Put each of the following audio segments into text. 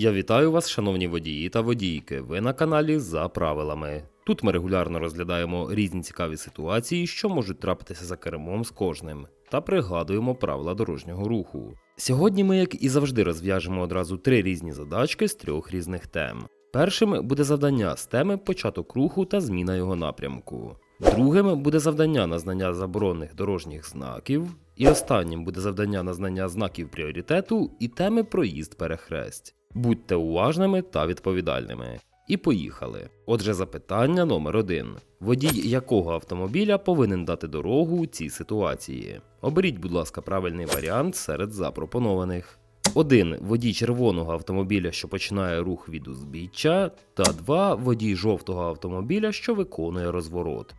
Я вітаю вас, шановні водії та водійки. Ви на каналі за правилами. Тут ми регулярно розглядаємо різні цікаві ситуації, що можуть трапитися за кермом з кожним, та пригадуємо правила дорожнього руху. Сьогодні ми, як і завжди, розв'яжемо одразу три різні задачки з трьох різних тем. Першим буде завдання з теми початок руху та зміна його напрямку. Другим буде завдання на знання заборонених дорожніх знаків. І останнім буде завдання на знання знаків пріоритету і теми проїзд перехресть. Будьте уважними та відповідальними. І поїхали. Отже, запитання номер один: водій якого автомобіля повинен дати дорогу у цій ситуації? Оберіть, будь ласка, правильний варіант серед запропонованих. 1. Водій червоного автомобіля, що починає рух від узбіччя, та 2. Водій жовтого автомобіля, що виконує розворот.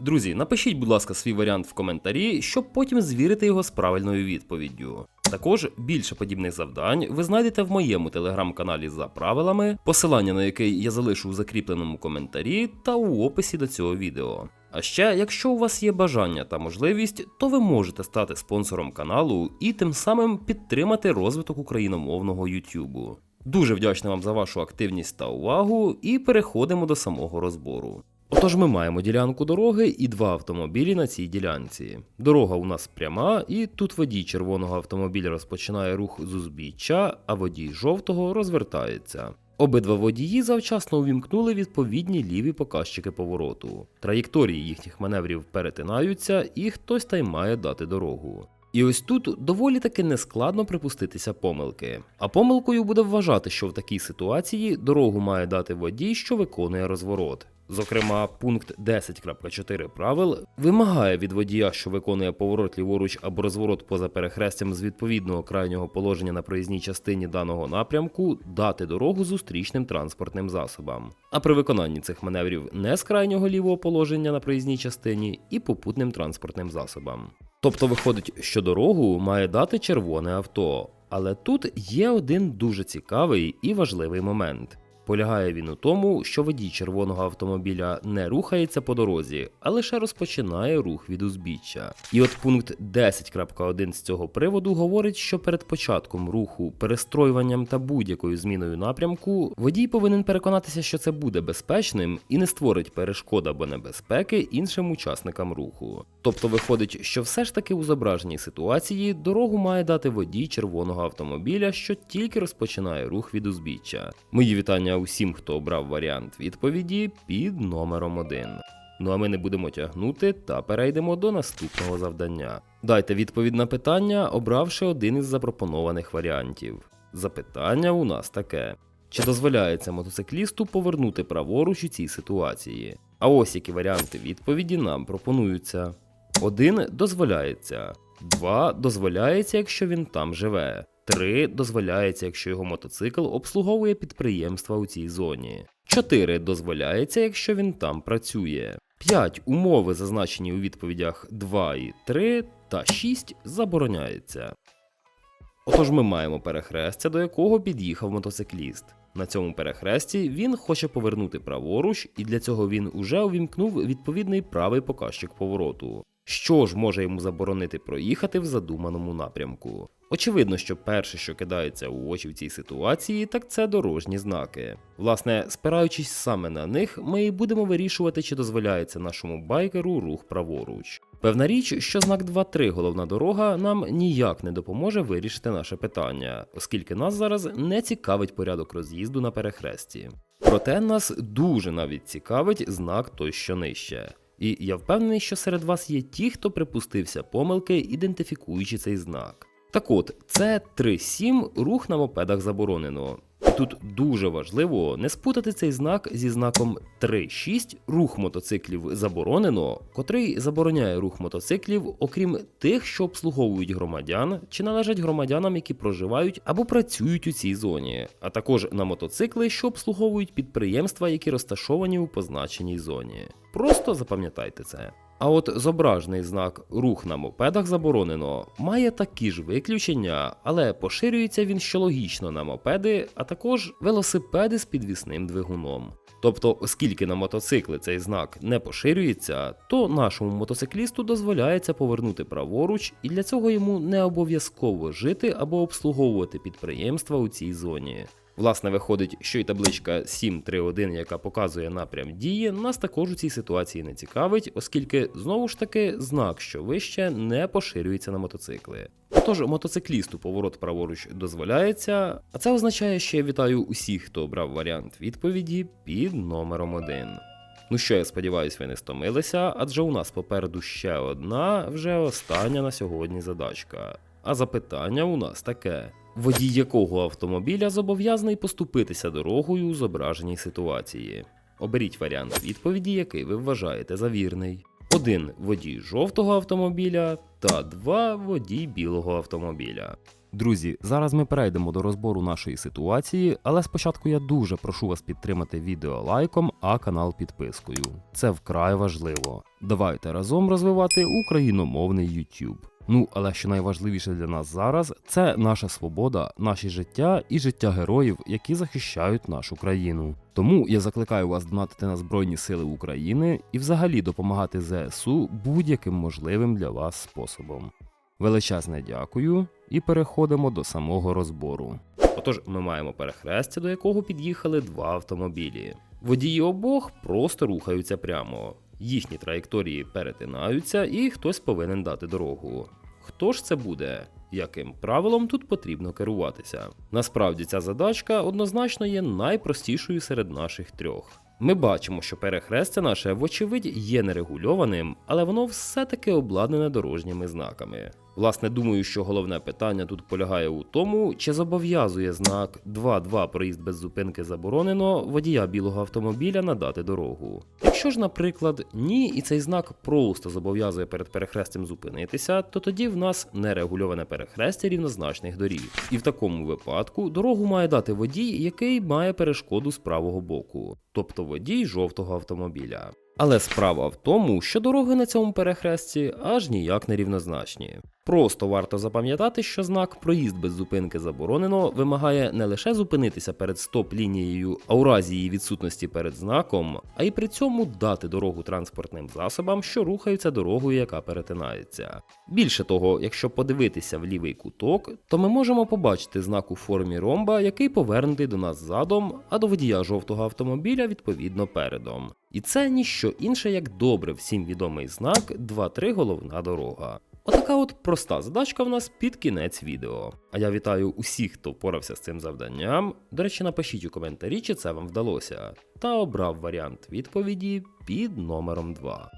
Друзі, напишіть, будь ласка, свій варіант в коментарі, щоб потім звірити його з правильною відповіддю. Також більше подібних завдань ви знайдете в моєму телеграм-каналі за правилами, посилання на який я залишу у закріпленому коментарі та у описі до цього відео. А ще, якщо у вас є бажання та можливість, то ви можете стати спонсором каналу і тим самим підтримати розвиток україномовного Ютубу. Дуже вдячний вам за вашу активність та увагу, і переходимо до самого розбору. Отож, ми маємо ділянку дороги і два автомобілі на цій ділянці. Дорога у нас пряма, і тут водій червоного автомобіля розпочинає рух з узбіччя, а водій жовтого розвертається. Обидва водії завчасно увімкнули відповідні ліві показчики повороту. Траєкторії їхніх маневрів перетинаються, і хтось та й має дати дорогу. І ось тут доволі таки нескладно припуститися помилки. А помилкою буде вважати, що в такій ситуації дорогу має дати водій, що виконує розворот. Зокрема, пункт 10.4 правил вимагає від водія, що виконує поворот ліворуч або розворот поза перехрестям з відповідного крайнього положення на проїзній частині даного напрямку, дати дорогу зустрічним транспортним засобам. А при виконанні цих маневрів не з крайнього лівого положення на проїзній частині і попутним транспортним засобам. Тобто виходить, що дорогу має дати червоне авто. Але тут є один дуже цікавий і важливий момент. Полягає він у тому, що водій червоного автомобіля не рухається по дорозі, а лише розпочинає рух від узбіччя. І от пункт 10.1 з цього приводу говорить, що перед початком руху, перестроюванням та будь-якою зміною напрямку водій повинен переконатися, що це буде безпечним і не створить перешкод або небезпеки іншим учасникам руху. Тобто виходить, що все ж таки у зображеній ситуації дорогу має дати водій червоного автомобіля, що тільки розпочинає рух від узбіччя. Мої вітання усім, хто обрав варіант відповіді під номером 1. Ну а ми не будемо тягнути та перейдемо до наступного завдання. Дайте відповідь на питання, обравши один із запропонованих варіантів. Запитання у нас таке: чи дозволяється мотоциклісту повернути праворуч у цій ситуації? А ось які варіанти відповіді нам пропонуються. 1 дозволяється, 2 дозволяється, якщо він там живе. 3 дозволяється, якщо його мотоцикл обслуговує підприємства у цій зоні. 4 дозволяється, якщо він там працює. 5 умови, зазначені у відповідях 2 і 3 та 6 забороняється. Отож ми маємо перехрестя, до якого під'їхав мотоцикліст. На цьому перехресті він хоче повернути праворуч, і для цього він уже увімкнув відповідний правий показчик повороту. Що ж може йому заборонити проїхати в задуманому напрямку? Очевидно, що перше, що кидається у очі в цій ситуації, так це дорожні знаки. Власне, спираючись саме на них, ми і будемо вирішувати, чи дозволяється нашому байкеру рух праворуч. Певна річ, що знак 2.3 головна дорога нам ніяк не допоможе вирішити наше питання, оскільки нас зараз не цікавить порядок роз'їзду на перехресті. Проте нас дуже навіть цікавить знак той, що нижче. І я впевнений, що серед вас є ті, хто припустився помилки, ідентифікуючи цей знак. Так от, це 3.7 рух на мопедах заборонено. Тут дуже важливо не спутати цей знак зі знаком 3.6 рух мотоциклів заборонено, котрий забороняє рух мотоциклів, окрім тих, що обслуговують громадян чи належать громадянам, які проживають або працюють у цій зоні, а також на мотоцикли, що обслуговують підприємства, які розташовані у позначеній зоні. Просто запам'ятайте це. А от зображений знак рух на мопедах заборонено має такі ж виключення, але поширюється він ще логічно на мопеди, а також велосипеди з підвісним двигуном. Тобто, оскільки на мотоцикли цей знак не поширюється, то нашому мотоциклісту дозволяється повернути праворуч, і для цього йому не обов'язково жити або обслуговувати підприємства у цій зоні. Власне, виходить, що і табличка 731, яка показує напрям дії, нас також у цій ситуації не цікавить, оскільки знову ж таки знак, що вище, не поширюється на мотоцикли. Отож, мотоциклісту поворот праворуч дозволяється, а це означає, що я вітаю усіх, хто обрав варіант відповіді під номером 1. Ну що, я сподіваюся, ви не стомилися, адже у нас попереду ще одна, вже остання на сьогодні задачка. А запитання у нас таке: водій якого автомобіля зобов'язаний поступитися дорогою у зображеній ситуації? Оберіть варіант відповіді, який ви вважаєте за вірний. 1 водій жовтого автомобіля та 2 водій білого автомобіля. Друзі, зараз ми перейдемо до розбору нашої ситуації, але спочатку я дуже прошу вас підтримати відео лайком, а канал підпискою. Це вкрай важливо. Давайте разом розвивати україномовний YouTube. Ну, але що найважливіше для нас зараз, це наша свобода, наші життя і життя героїв, які захищають нашу країну. Тому я закликаю вас донатити на Збройні Сили України і взагалі допомагати ЗСУ будь-яким можливим для вас способом. Величезне дякую і переходимо до самого розбору. Отож, ми маємо перехрестя, до якого під'їхали два автомобілі. Водії обох просто рухаються прямо. Їхні траєкторії перетинаються, і хтось повинен дати дорогу. Хто ж це буде? Яким правилом тут потрібно керуватися? Насправді ця задачка однозначно є найпростішою серед наших трьох. Ми бачимо, що перехрестя наше, вочевидь, є нерегульованим, але воно все-таки обладнане дорожніми знаками. Власне, думаю, що головне питання тут полягає у тому, чи зобов'язує знак 2.2 проїзд без зупинки заборонено водія білого автомобіля надати дорогу. Якщо ж, наприклад, ні, і цей знак просто зобов'язує перед перехрестям зупинитися, то тоді в нас нерегульоване перехрестя рівнозначних доріг. І в такому випадку дорогу має дати водій, який має перешкоду з правого боку, тобто водій жовтого автомобіля. Але справа в тому, що дороги на цьому перехресті аж ніяк не рівнозначні. Просто варто запам'ятати, що знак проїзд без зупинки заборонено вимагає не лише зупинитися перед стоп-лінією, а у разі її відсутності перед знаком, а й при цьому дати дорогу транспортним засобам, що рухаються дорогою, яка перетинається. Більше того, якщо подивитися в лівий куток, то ми можемо побачити знак у формі ромба, який повернутий до нас задом, а до водія жовтого автомобіля відповідно передом. І це ніщо інше, як добре всім відомий знак 2-3 головна дорога. Отака от проста задачка в нас під кінець відео. А я вітаю усіх, хто впорався з цим завданням. До речі, напишіть у коментарі, чи це вам вдалося, та обрав варіант відповіді під номером 2.